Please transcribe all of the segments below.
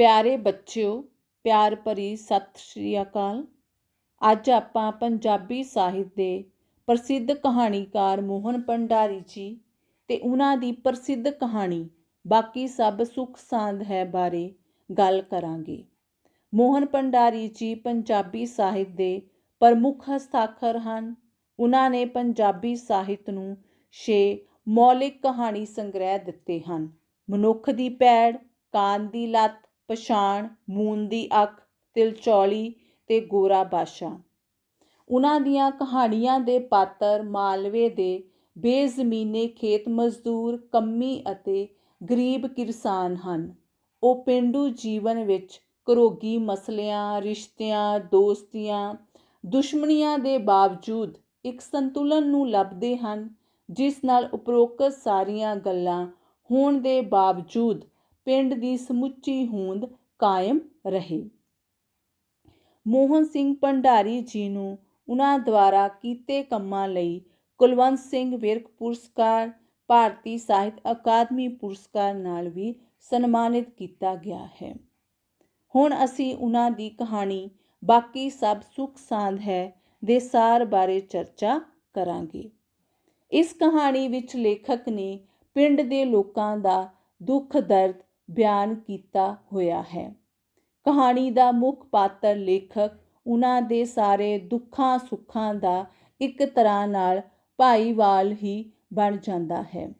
ਪਿਆਰੇ ਬੱਚਿਓ, ਪਿਆਰ ਭਰੀ ਸਤਿ ਸ਼੍ਰੀ ਅਕਾਲ। ਅੱਜ ਆਪਾਂ ਪੰਜਾਬੀ ਸਾਹਿਤ ਦੇ ਪ੍ਰਸਿੱਧ ਕਹਾਣੀਕਾਰ ਮੋਹਨ ਭੰਡਾਰੀ ਜੀ ਤੇ ਉਹਨਾਂ ਦੀ ਪ੍ਰਸਿੱਧ ਕਹਾਣੀ, ਬਾਕੀ ਸਭ ਸੁੱਖ ਸਾਂਦ ਹੈ ਬਾਰੇ ਗੱਲ ਕਰਾਂਗੇ। ਮੋਹਨ ਭੰਡਾਰੀ ਜੀ ਪੰਜਾਬੀ ਸਾਹਿਤ ਦੇ ਪ੍ਰਮੁੱਖ ਹਸਤਾਖਰ ਹਨ। ਉਹਨਾਂ ਨੇ ਪੰਜਾਬੀ ਸਾਹਿਤ ਨੂੰ ਛੇ ਮੌਲਿਕ ਕਹਾਣੀ ਸੰਗ੍ਰਹਿ ਦਿੱਤੇ ਹਨ। ਮਨੁੱਖ ਦੀ ਪੈੜ ਕਾਨ ਦੀ ਲੱਤ ਪਛਾਣ, ਮੂਨ ਦੀ ਅੱਖ ਤਿਲਚੌਲੀ ਤੇ ਗੋਰਾ ਬਾਸ਼ਾ। ਉਹਨਾਂ ਦੀਆਂ ਕਹਾਣੀਆਂ ਦੇ ਪਾਤਰ ਮਾਲਵੇ ਦੇ ਬੇਜ਼ਮੀਨੇ ਖੇਤ ਮਜ਼ਦੂਰ, ਕੰਮੀ ਅਤੇ ਗਰੀਬ ਕਿਰਸਾਨ ਹਨ। ਉਹ ਪਿੰਡੂ ਜੀਵਨ ਵਿੱਚ ਘਰੋਗੀ ਮਸਲਿਆਂ, ਰਿਸ਼ਤਿਆਂ, ਦੋਸਤੀਆਂ, ਦੁਸ਼ਮਣੀਆਂ ਦੇ ਬਾਵਜੂਦ ਇੱਕ ਸੰਤੁਲਨ ਨੂੰ ਲੱਭਦੇ ਹਨ, ਜਿਸ ਨਾਲ ਉਪਰੋਕਤ ਸਾਰੀਆਂ ਗੱਲਾਂ ਹੋਣ ਦੇ ਬਾਵਜੂਦ ਪਿੰਡ ਦੀ ਸਮੁੱਚੀ ਹੋਂਦ ਕਾਇਮ ਰਹੇ। ਮੋਹਨ ਸਿੰਘ ਭੰਡਾਰੀ ਜੀ ਨੂੰ ਉਹਨਾਂ ਦੁਆਰਾ ਕੀਤੇ ਕੰਮਾਂ ਲਈ ਕੁਲਵੰਤ ਸਿੰਘ ਵਿਰਕ ਪੁਰਸਕਾਰ, ਭਾਰਤੀ ਸਾਹਿਤ ਅਕਾਦਮੀ ਪੁਰਸਕਾਰ ਨਾਲ ਵੀ ਸਨਮਾਨਿਤ ਕੀਤਾ ਗਿਆ ਹੈ। ਹੁਣ ਅਸੀਂ ਉਹਨਾਂ ਦੀ ਕਹਾਣੀ ਬਾਕੀ ਸਭ ਸੁੱਖ ਸਾਂਦ ਹੈ ਦੇ ਸਾਰ ਬਾਰੇ ਚਰਚਾ ਕਰਾਂਗੇ। ਇਸ ਕਹਾਣੀ ਵਿੱਚ ਲੇਖਕ ਨੇ ਪਿੰਡ ਦੇ ਲੋਕਾਂ ਦਾ ਦੁੱਖ ਦਰਦ ਬਿਆਨ ਕੀਤਾ ਹੋਇਆ ਹੈ। ਕਹਾਣੀ ਦਾ ਮੁੱਖ ਪਾਤਰ ਲੇਖਕ ਉਹਨਾਂ ਦੇ ਸਾਰੇ ਦੁੱਖਾਂ ਸੁੱਖਾਂ ਦਾ ਇੱਕ ਤਰ੍ਹਾਂ ਨਾਲ ਭਾਈਵਾਲ ਹੀ ਬਣ ਜਾਂਦਾ ਹੈ।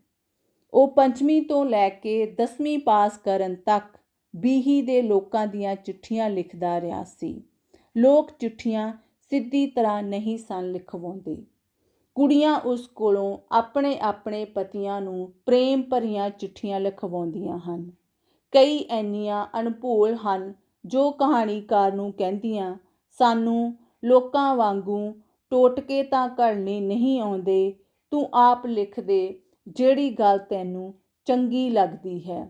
ਉਹ ਪੰਜਵੀਂ ਤੋਂ ਲੈ ਕੇ 10ਵੀਂ ਪਾਸ ਕਰਨ ਤੱਕ ਬੀਹੀ ਦੇ ਲੋਕਾਂ ਦੀਆਂ ਚਿੱਠੀਆਂ ਲਿਖਦਾ ਰਿਹਾ ਸੀ। ਲੋਕ ਚਿੱਠੀਆਂ ਸਿੱਧੀ ਤਰ੍ਹਾਂ ਨਹੀਂ ਸਨ ਲਿਖਵਾਉਂਦੇ। ਕੁੜੀਆਂ ਉਸ ਕੋਲੋਂ ਆਪਣੇ ਆਪਣੇ ਪਤੀਆਂ ਨੂੰ ਪ੍ਰੇਮ ਭਰੀਆਂ ਚਿੱਠੀਆਂ ਲਿਖਵਾਉਂਦੀਆਂ ਹਨ। ਕਈ ਇੰਨੀਆਂ ਅਣਭੋਲ ਹਨ ਜੋ ਕਹਾਣੀਕਾਰ ਨੂੰ ਕਹਿੰਦੀਆਂ, ਸਾਨੂੰ ਲੋਕਾਂ ਵਾਂਗੂ ਟੋਟਕੇ ਤਾਂ ਘੜਨੇ ਨਹੀਂ ਆਉਂਦੇ, ਤੂੰ ਆਪ ਲਿਖ ਦੇ ਜਿਹੜੀ ਗੱਲ ਤੈਨੂੰ ਚੰਗੀ ਲੱਗਦੀ ਹੈ,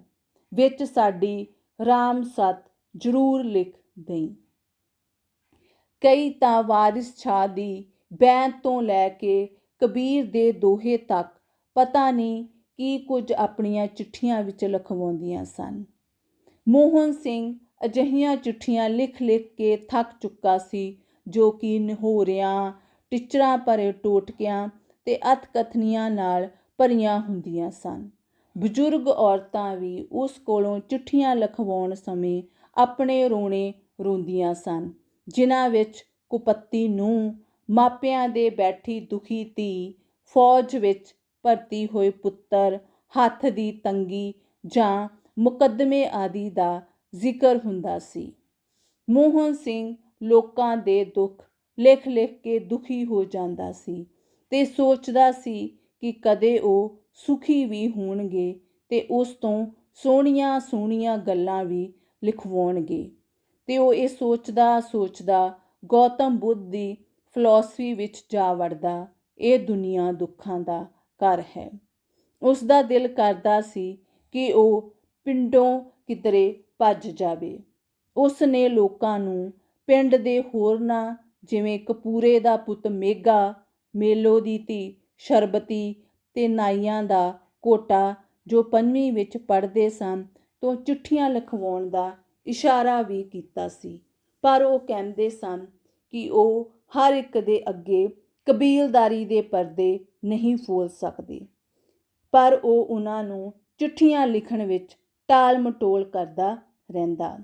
ਵਿੱਚ ਸਾਡੀ ਰਾਮ ਸਤ ਜ਼ਰੂਰ ਲਿਖ ਦੇਈ ਕਈ ਤਾਂ ਵਾਰਿਸ ਛਾ ਦੀ ਬੈਂਤ ਤੋਂ ਲੈ ਕੇ ਕਬੀਰ ਦੇ ਦੋਹੇ ਤੱਕ ਪਤਾ ਨਹੀਂ ਕੀ ਕੁਝ ਆਪਣੀਆਂ ਚਿੱਠੀਆਂ ਵਿੱਚ ਲਿਖਵਾਉਂਦੀਆਂ ਸਨ। ਮੋਹਨ ਸਿੰਘ ਅਜਿਹੀਆਂ ਚਿੱਠੀਆਂ ਲਿਖ-ਲਿਖ ਕੇ ਥੱਕ ਚੁੱਕਾ ਸੀ, ਜੋ ਕਿ ਨਹੋਰਿਆਂ, ਟਿਚਰਾਂ ਭਰੇ ਟੋਟਕਿਆਂ ਤੇ ਅਤਕਥਨੀਆਂ ਨਾਲ ਭਰੀਆਂ ਹੁੰਦੀਆਂ ਸਨ। ਬਜ਼ੁਰਗ ਔਰਤਾਂ ਵੀ ਉਸ ਕੋਲੋਂ ਚਿੱਠੀਆਂ ਲਿਖਵਾਉਣ ਸਮੇਂ ਆਪਣੇ ਰੋਣੇ ਰੋਂਦੀਆਂ ਸਨ, ਜਿਨ੍ਹਾਂ ਵਿੱਚ ਕੁਪੱਤੀ ਨੂੰ ਮਾਪਿਆਂ ਦੇ ਬੈਠੀ ਦੁਖੀ ਧੀ ਫੌਜ ਵਿੱਚ ਭਰਤੀ ਹੋਏ ਪੁੱਤਰ, ਹੱਥ ਦੀ ਤੰਗੀ ਜਾਂ ਮੁਕੱਦਮੇ ਆਦਿ ਦਾ ਜ਼ਿਕਰ ਹੁੰਦਾ ਸੀ। ਮੋਹਨ ਸਿੰਘ ਲੋਕਾਂ ਦੇ ਦੁੱਖ ਲਿਖ ਲਿਖ ਕੇ ਦੁਖੀ ਹੋ ਜਾਂਦਾ ਸੀ ਤੇ ਸੋਚਦਾ ਸੀ ਕਿ ਕਦੇ ਉਹ ਸੁਖੀ ਵੀ ਹੋਣਗੇ ਤੇ ਉਸ ਤੋਂ ਸੋਹਣੀਆਂ ਸੋਹਣੀਆਂ ਗੱਲਾਂ ਵੀ ਲਿਖਵਾਉਣਗੇ। ਤੇ ਉਹ ਇਹ ਸੋਚਦਾ ਸੋਚਦਾ ਗੌਤਮ ਬੁੱਧ ਦੀ ਫਿਲਾਸਫੀ ਵਿੱਚ ਜਾ ਵੜਦਾ, ਇਹ ਦੁਨੀਆ ਦੁੱਖਾਂ ਦਾ ਘਰ ਹੈ। ਉਸ ਦਾ ਦਿਲ ਕਰਦਾ ਸੀ ਕਿ ਉਹ ਪਿੰਡੋਂ ਕਿਤਰੇ ਭੱਜ ਜਾਵੇ। ਉਸ ਨੇ ਲੋਕਾਂ ਨੂੰ ਪਿੰਡ ਦੇ ਹੋਰਨਾਂ ਜਿਵੇਂ ਕਪੂਰੇ ਦਾ ਪੁੱਤ ਮੇਗਾ, ਮੇਲੋ ਦੀ ਧੀ ਸ਼ਰਬਤੀ ਤੇ ਨਾਈਆਂ ਦਾ ਕੋਟਾ, ਜੋ ਪੰਜਵੀਂ ਵਿੱਚ ਪੜ੍ਹਦੇ ਸਨ, ਤੋਂ ਚਿੱਠੀਆਂ ਲਿਖਵਾਉਣ ਦਾ ਇਸ਼ਾਰਾ ਵੀ ਕੀਤਾ ਸੀ। ਪਰ ਉਹ ਕਹਿੰਦੇ ਸਨ ਕਿ ਉਹ ਹਰ ਇੱਕ ਦੇ ਅੱਗੇ ਕਬੀਲਦਾਰੀ ਦੇ ਪਰਦੇ ਨਹੀਂ ਫੋਲ ਸਕਦੇ। ਪਰ ਉਹ ਉਹਨਾਂ ਨੂੰ ਚਿੱਠੀਆਂ ਲਿਖਣ ਵਿੱਚ ਟਾਲ ਮਟੋਲ ਕਰਦਾ ਰਹਿੰਦਾ।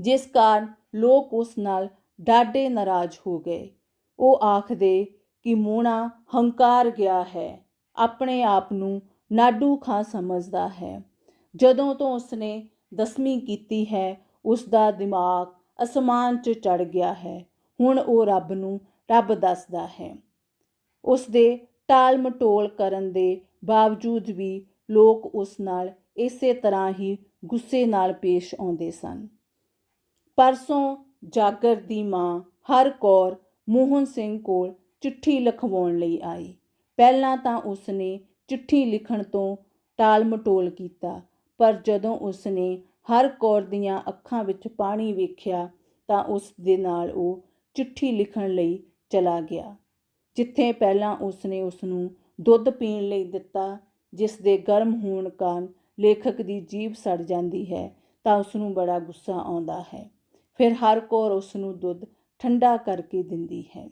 ਜਿਸ ਕਾਰਨ ਲੋਕ ਉਸ ਨਾਲ ਡਾਢੇ ਨਾਰਾਜ਼ ਹੋ ਗਏ। ਉਹ ਆਖਦੇ ਕਿ ਮੋਣਾ ਹੰਕਾਰ ਗਿਆ ਹੈ, ਆਪਣੇ ਆਪ ਨੂੰ ਨਾਡੂ ਖਾਂ ਸਮਝਦਾ ਹੈ। ਜਦੋਂ ਤੋਂ ਉਸਨੇ ਦਸਵੀਂ ਕੀਤੀ ਹੈ ਉਸ ਦਾ ਦਿਮਾਗ ਅਸਮਾਨ 'ਚ ਚੜ ਗਿਆ ਹੈ। ਹੁਣ ਉਹ ਰੱਬ ਨੂੰ ਰੱਬ ਦੱਸਦਾ ਹੈ। ਉਸ ਦੇ ਟਾਲ ਮਟੋਲ ਕਰਨ ਦੇ ਬਾਵਜੂਦ ਵੀ ਲੋਕ ਉਸ ਨਾਲ ਇਸੇ ਤਰ੍ਹਾਂ ਹੀ ਗੁੱਸੇ ਨਾਲ ਪੇਸ਼ ਆਉਂਦੇ ਸਨ। ਪਰਸੋਂ ਜਾਗਰ ਦੀ ਮਾਂ ਹਰ ਕੌਰ ਮੋਹਨ ਸਿੰਘ ਕੋਲ ਚਿੱਠੀ ਲਿਖਵਾਉਣ ਲਈ ਆਈ। ਪਹਿਲਾਂ ਤਾਂ ਉਸਨੇ ਚਿੱਠੀ ਲਿਖਣ ਤੋਂ ਟਾਲ ਮਟੋਲ ਕੀਤਾ, ਪਰ ਜਦੋਂ ਉਸਨੇ ਹਰ ਕੌਰ ਦੀਆਂ ਅੱਖਾਂ ਵਿੱਚ ਪਾਣੀ ਵੇਖਿਆ ਤਾਂ ਉਸ ਦੇ ਨਾਲ ਉਹ ਚਿੱਠੀ ਲਿਖਣ ਲਈ ਚਲਾ ਗਿਆ, ਜਿੱਥੇ ਪਹਿਲਾਂ ਉਸਨੇ ਉਸ ਨੂੰ ਦੁੱਧ ਪੀਣ ਲਈ ਦਿੱਤਾ ਜਿਸ ਦੇ ਗਰਮ ਹੋਣ ਕਾਰਨ ਲੇਖਕ ਦੀ ਜੀਭ ਸੜ ਜਾਂਦੀ ਹੈ, ਤਾਂ ਉਸ ਨੂੰ ਬੜਾ ਗੁੱਸਾ ਆਉਂਦਾ ਹੈ। ਫਿਰ ਹਰ ਕੌਰ ਉਸ ਨੂੰ ਦੁੱਧ ਠੰਡਾ ਕਰਕੇ ਦਿੰਦੀ ਹੈ।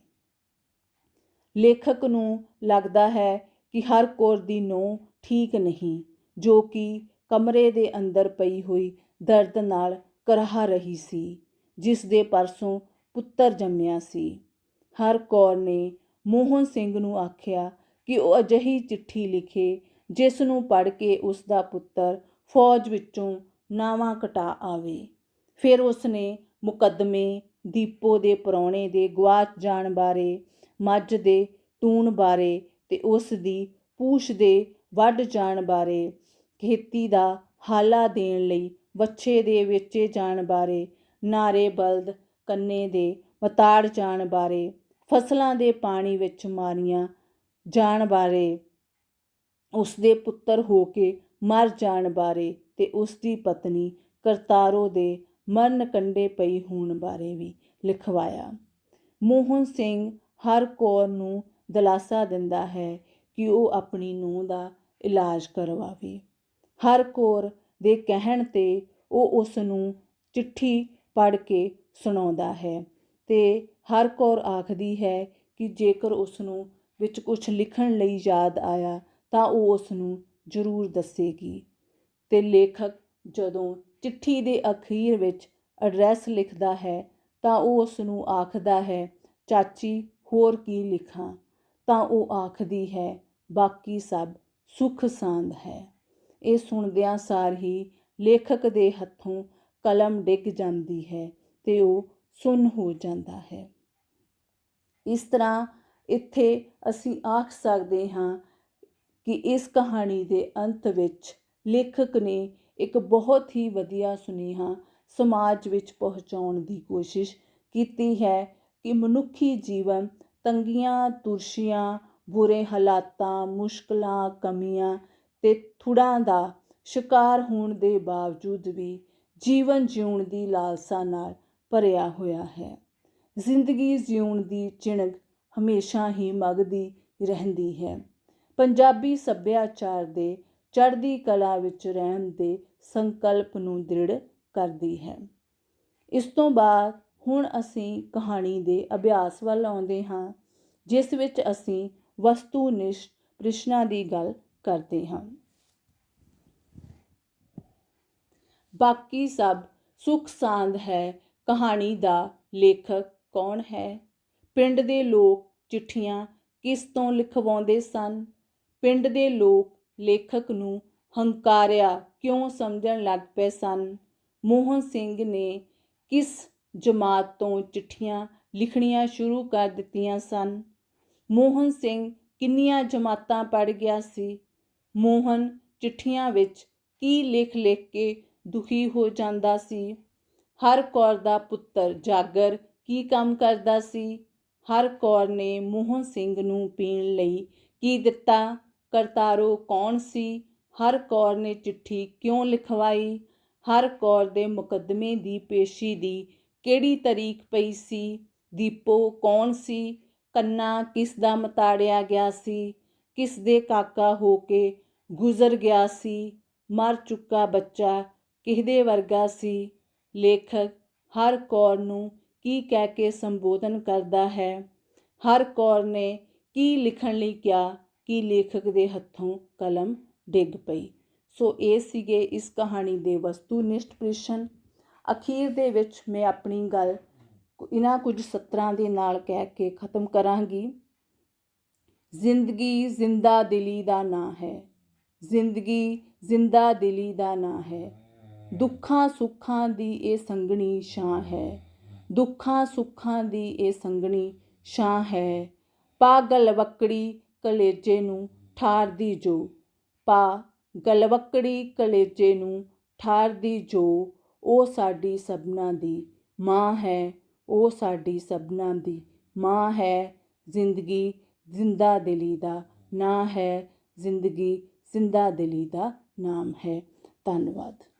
ਲੇਖਕ ਨੂੰ ਲੱਗਦਾ ਹੈ ਕਿ ਹਰ ਕੌਰ ਦੀ ਨੋਹ ਠੀਕ ਨਹੀਂ, ਜੋ ਕਿ ਕਮਰੇ ਦੇ ਅੰਦਰ ਪਈ ਹੋਈ ਦਰਦ ਨਾਲ ਕਰਾਹ ਰਹੀ ਸੀ ਜਿਸ ਦੇ ਪਰਸੋਂ ਪੁੱਤਰ ਜੰਮਿਆ ਸੀ। ਹਰ ਕੌਰ ਨੇ ਮੋਹਨ ਸਿੰਘ ਨੂੰ ਆਖਿਆ ਕਿ ਉਹ ਅਜਿਹੀ ਚਿੱਠੀ ਲਿਖੇ ਜਿਸ ਨੂੰ ਪੜ੍ਹ ਕੇ ਉਸ ਦਾ ਪੁੱਤਰ ਫੌਜ ਵਿੱਚੋਂ ਨਾਵਾਂ ਕਟਾ ਆਵੇ। ਫਿਰ ਉਸ ਨੇ ਮੁਕੱਦਮੇ ਦੀਪੋ ਦੇ ਪਰੌਣੇ ਦੇ ਗਵਾਚ ਜਾਣ ਬਾਰੇ, ਮੱਝ ਦੇ ਟੂਣ ਬਾਰੇ ਤੇ ਉਸ ਦੀ ਪੂਛ ਦੇ ਵੱਢ ਜਾਣ ਬਾਰੇ, ਖੇਤੀ ਦਾ ਹਾਲਾ ਦੇਣ ਲਈ ਵੱਛੇ ਦੇ ਵੇਚੇ ਜਾਣ ਬਾਰੇ ਨਾਰੇ ਬਲਦ ਕੰਨੇ ਦੇ ਵਤਾੜ ਜਾਣ ਬਾਰੇ ਫਸਲਾਂ ਦੇ ਪਾਣੀ ਵਿੱਚ ਮਾਰੀਆਂ ਜਾਣ ਬਾਰੇ ਉਸ ਦੇ ਪੁੱਤਰ ਹੋ ਕੇ ਮਰ ਜਾਣ ਬਾਰੇ ਤੇ ਉਸ ਦੀ ਪਤਨੀ ਕਰਤਾਰੋ ਦੇ ਮਰਨ ਕੰਡੇ ਪਈ ਹੋਣ ਬਾਰੇ ਵੀ ਲਿਖਵਾਇਆ। ਮੋਹਨ ਸਿੰਘ ਹਰ ਕੌਰ ਨੂੰ ਦਿਲਾਸਾ ਦਿੰਦਾ ਹੈ ਕਿ ਉਹ ਆਪਣੀ ਨੂੰਹ ਦਾ ਇਲਾਜ ਕਰਵਾਵੇ। ਹਰ ਕੌਰ ਦੇ ਕਹਿਣ ਤੇ ਉਹ ਉਸ ਨੂੰ ਚਿੱਠੀ ਪੜ੍ਹ ਕੇ ਸੁਣਾਉਂਦਾ ਹੈ। ਤੇ ਹਰ ਕੌਰ ਆਖਦੀ ਹੈ ਕਿ ਜੇਕਰ ਉਸ ਨੂੰ ਵਿੱਚ ਕੁਝ ਲਿਖਣ ਲਈ ਯਾਦ ਆਇਆ, ਤਾਂ ਉਹ ਉਸ ਨੂੰ ਜ਼ਰੂਰ ਦੱਸੇਗੀ। ਅਤੇ ਲੇਖਕ ਜਦੋਂ ਚਿੱਠੀ ਦੇ ਅਖੀਰ ਵਿੱਚ ਐਡਰੈਸ ਲਿਖਦਾ ਹੈ, ਤਾਂ ਉਹ ਉਸ ਨੂੰ ਆਖਦਾ ਹੈ, ਚਾਚੀ, ਹੋਰ ਕੀ ਲਿਖਾਂ? ਤਾਂ ਉਹ ਆਖਦੀ ਹੈ, ਬਾਕੀ ਸਭ ਸੁਖ ਸਾਂਦ ਹੈ। ਇਹ ਸੁਣਦਿਆਂ ਸਾਰ ਹੀ ਲੇਖਕ ਦੇ ਹੱਥੋਂ ਕਲਮ ਡਿੱਗ ਜਾਂਦੀ ਹੈ ਤੇ ਉਹ ਸੁੰਨ ਹੋ ਜਾਂਦਾ ਹੈ। ਇਸ ਤਰ੍ਹਾਂ ਇੱਥੇ ਅਸੀਂ ਆਖ ਸਕਦੇ ਹਾਂ ਕਿ ਇਸ ਕਹਾਣੀ ਦੇ ਅੰਤ ਵਿੱਚ ਲੇਖਕ ਨੇ ਇੱਕ ਬਹੁਤ ਹੀ ਵਧੀਆ ਸੁਨੇਹਾ ਸਮਾਜ ਵਿੱਚ ਪਹੁੰਚਾਉਣ ਦੀ ਕੋਸ਼ਿਸ਼ ਕੀਤੀ ਹੈ ਕਿ ਮਨੁੱਖੀ ਜੀਵਨ ਤੰਗੀਆਂ, ਤੁਰਸ਼ੀਆਂ, ਬੁਰੇ ਹਾਲਾਤਾਂ, ਮੁਸ਼ਕਲਾਂ, ਕਮੀਆਂ ਤੇ ਥੁੜਾਂ ਦਾ ਸ਼ਿਕਾਰ ਹੋਣ ਦੇ ਬਾਵਜੂਦ ਵੀ ਜੀਵਨ ਜਿਉਣ ਦੀ ਲਾਲਸਾ ਨਾਲ ਭਰਿਆ ਹੋਇਆ ਹੈ। ਜ਼ਿੰਦਗੀ ਜਿਉਣ ਦੀ ਚਿਣਗ ਹਮੇਸ਼ਾ ਹੀ ਮਗਦੀ ਰਹਿੰਦੀ ਹੈ। ਪੰਜਾਬੀ ਸੱਭਿਆਚਾਰ ਦੇ ਚੜ੍ਹਦੀ ਕਲਾ ਵਿੱਚ ਰਹਿਣ ਦੇ ਸੰਕਲਪ ਨੂੰ ਦ੍ਰਿੜ ਕਰਦੀ ਹੈ। ਇਸ ਤੋਂ ਬਾਅਦ ਹੁਣ ਅਸੀਂ ਕਹਾਣੀ ਦੇ ਅਭਿਆਸ ਵੱਲ ਆਉਂਦੇ ਹਾਂ, ਜਿਸ ਵਿੱਚ ਅਸੀਂ ਵਸਤੂਨਿਸ਼ਟ ਪ੍ਰਸ਼ਨਾਂ ਦੀ ਗੱਲ ਕਰਦੇ ਹਾਂ। ਬਾਕੀ ਸਭ ਸੁਖ ਸਾਂਦ ਹੈ ਕਹਾਣੀ ਦਾ ਲੇਖਕ ਕੌਣ ਹੈ? ਪਿੰਡ ਦੇ ਲੋਕ ਚਿੱਠੀਆਂ ਕਿਸ ਤੋਂ ਲਿਖਵਾਉਂਦੇ ਸਨ? ਪਿੰਡ ਦੇ ਲੋਕ ਲੇਖਕ ਨੂੰ ਹੰਕਾਰਿਆ ਕਿਉਂ ਸਮਝਣ ਲੱਗ ਪਏ ਸਨ? ਮੋਹਨ ਸਿੰਘ ਨੇ ਕਿਸ ਜਮਾਤ ਤੋਂ ਚਿੱਠੀਆਂ ਲਿਖਣੀਆਂ ਸ਼ੁਰੂ ਕਰ ਦਿੱਤੀਆਂ ਸਨ? ਮੋਹਨ ਸਿੰਘ ਕਿੰਨੀਆਂ ਜਮਾਤਾਂ ਪੜ ਗਿਆ ਸੀ? ਮੋਹਨ ਚਿੱਠੀਆਂ ਵਿੱਚ ਕੀ ਲਿਖ ਲਿਖ ਕੇ ਦੁਖੀ ਹੋ ਜਾਂਦਾ ਸੀ? ਹਰ ਕੌਰ ਦਾ ਪੁੱਤਰ ਜਾਗਰ ਕੀ ਕੰਮ ਕਰਦਾ ਸੀ? ਹਰ ਕੌਰ ਨੇ ਮੋਹਨ ਸਿੰਘ ਨੂੰ ਪੀਣ ਲਈ ਕੀ ਦਿੱਤਾ? ਕਰਤਾਰੋ ਕੌਣ ਸੀ? ਹਰ ਕੌਰ ਨੇ ਚਿੱਠੀ ਕਿਉਂ ਲਿਖਵਾਈ? ਹਰ ਕੌਰ ਦੇ ਮੁਕੱਦਮੇ ਦੀ ਪੇਸ਼ੀ ਦੀ ਕਿਹੜੀ ਤਰੀਕ ਪਈ ਸੀ? ਦੀਪੋ ਕੌਣ ਸੀ? ਕੰਨਾ ਕਿਸ ਦਾ ਮਤਾੜਿਆ ਗਿਆ ਸੀ? ਕਿਸ ਦੇ ਕਾਕਾ ਹੋ ਕੇ ਗੁਜ਼ਰ ਗਿਆ ਸੀ? ਮਰ ਚੁੱਕਾ ਬੱਚਾ ਕਿਹਦੇ ਵਰਗਾ ਸੀ? ਲੇਖਕ ਹਰ ਕੌਰ ਨੂੰ ਕੀ ਕਹਿ ਕੇ ਸੰਬੋਧਨ ਕਰਦਾ ਹੈ? ਹਰ ਕੌਰ ਨੇ ਕੀ ਲਿਖਣ ਲਈ ਕਿਹਾ? ਕਿ ਲੇਖਕ ਦੇ ਹੱਥੋਂ ਕਲਮ ਡਿੱਗ ਪਈ? ਸੋ ਇਹ ਸੀਗੇ ਇਸ ਕਹਾਣੀ ਦੇ ਵਸਤੂਨਿਸ਼ਟ ਪ੍ਰਸ਼ਨ। ਅਖੀਰ ਦੇ ਵਿੱਚ ਮੈਂ ਆਪਣੀ ਗੱਲ ਇਹਨਾਂ ਕੁਝ ਸਤਰਾਂ ਦੇ ਨਾਲ ਕਹਿ ਕੇ ਖਤਮ ਕਰਾਂਗੀ। ਜ਼ਿੰਦਗੀ ਜ਼ਿੰਦਾ ਦਿਲੀ ਦਾ ਨਾਂ ਹੈ। ਜ਼ਿੰਦਗੀ ਜ਼ਿੰਦਾ ਦਿਲੀ ਦਾ ਨਾਂ ਹੈ। ਦੁੱਖਾਂ ਸੁੱਖਾਂ ਦੀ ਇਹ ਸੰਗਣੀ ਛਾਂ ਹੈ। ਦੁੱਖਾਂ ਸੁੱਖਾਂ ਦੀ ਇਹ ਸੰਗਣੀ ਛਾਂ ਹੈ। ਪਾ ਵਕੜੀ ਕਲੇਜੇ ਨੂੰ ਠਾਰਦੀ ਜੋ। ਪਾ ਗਲਵਕੜੀ ਕਲੇਜੇ ਨੂੰ ਠਾਰਦੀ ਜੋ। ਉਹ ਸਾਡੀ ਸਭਨਾ ਦੀ ਮਾਂ ਹੈ। ਉਹ ਸਾਡੀ ਸਭਨਾ ਦੀ ਮਾਂ ਹੈ। ਜ਼ਿੰਦਗੀ ਜ਼ਿੰਦਾ ਦਿਲੀ ਦਾ ਨਾਂ ਹੈ। ਜ਼ਿੰਦਗੀ ਜ਼ਿੰਦਾ ਦਿਲੀ ਦਾ ਨਾਮ ਹੈ। ਧੰਨਵਾਦ।